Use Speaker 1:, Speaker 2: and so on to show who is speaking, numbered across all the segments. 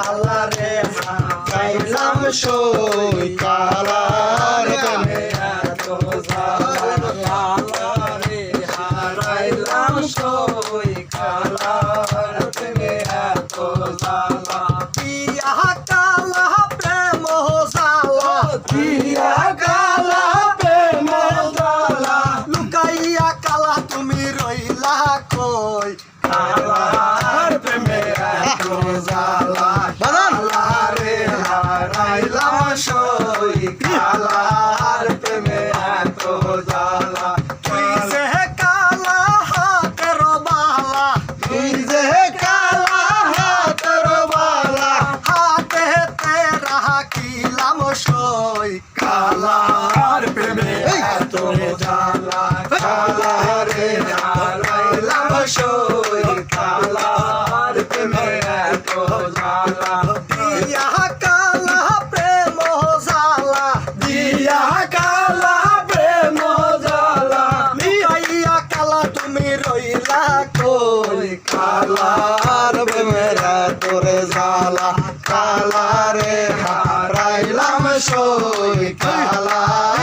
Speaker 1: কালা রে পাইলাম সই কালা রে
Speaker 2: কালা
Speaker 1: রে হারাইলাম সই সই কালার প্রেমে এত
Speaker 2: কালা হাতের বালা
Speaker 1: তুই কালা হাতের বালা।
Speaker 2: হাতে তেরা কিলাম সই
Speaker 1: কালার প্রেমে এত জ্বালা। কালারে জ্বালাইলাম সই।
Speaker 2: কালা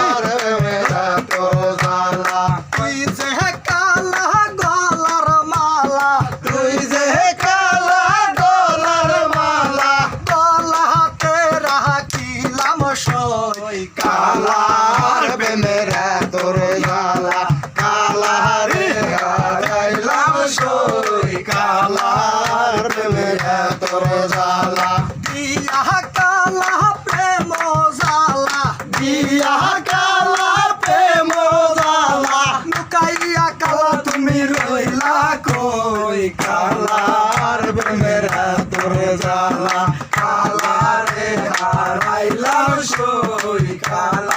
Speaker 1: Bala.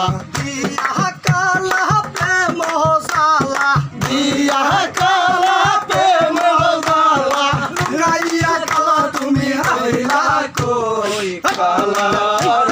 Speaker 1: কইলা কই
Speaker 2: কালা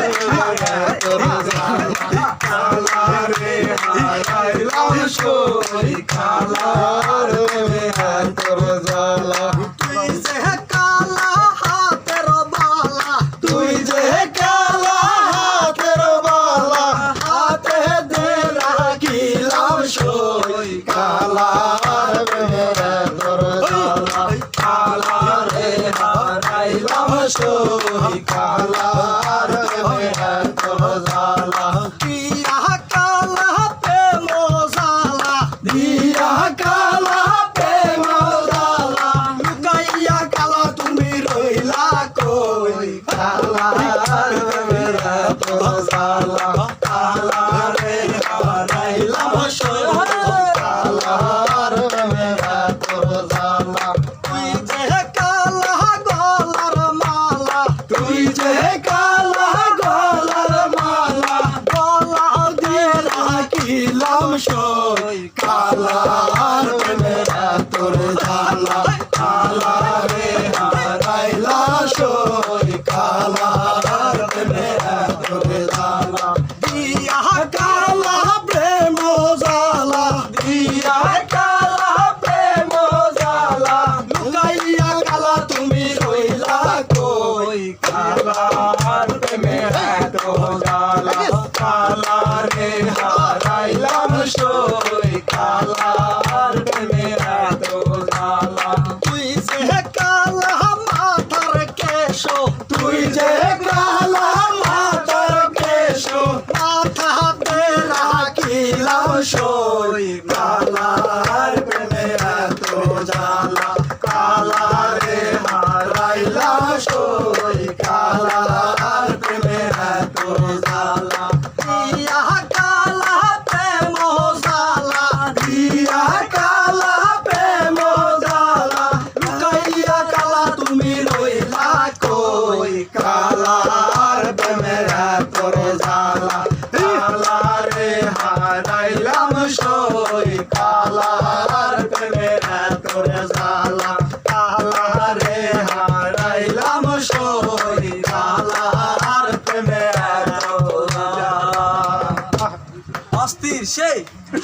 Speaker 1: কালার প্রেমেরা তোর
Speaker 2: জালা
Speaker 1: কালা রে হারাইলা সই কালার প্রেমেরা তোর
Speaker 2: জালা
Speaker 1: দিয়া কালা প্রেম
Speaker 2: জালা
Speaker 1: দিয়া কালা প্রেম জালা
Speaker 2: লুকাইয়া কালা তুমি রইলা
Speaker 1: কই কালা?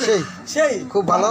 Speaker 3: সেই।
Speaker 2: সেই।
Speaker 3: খুব ভালো।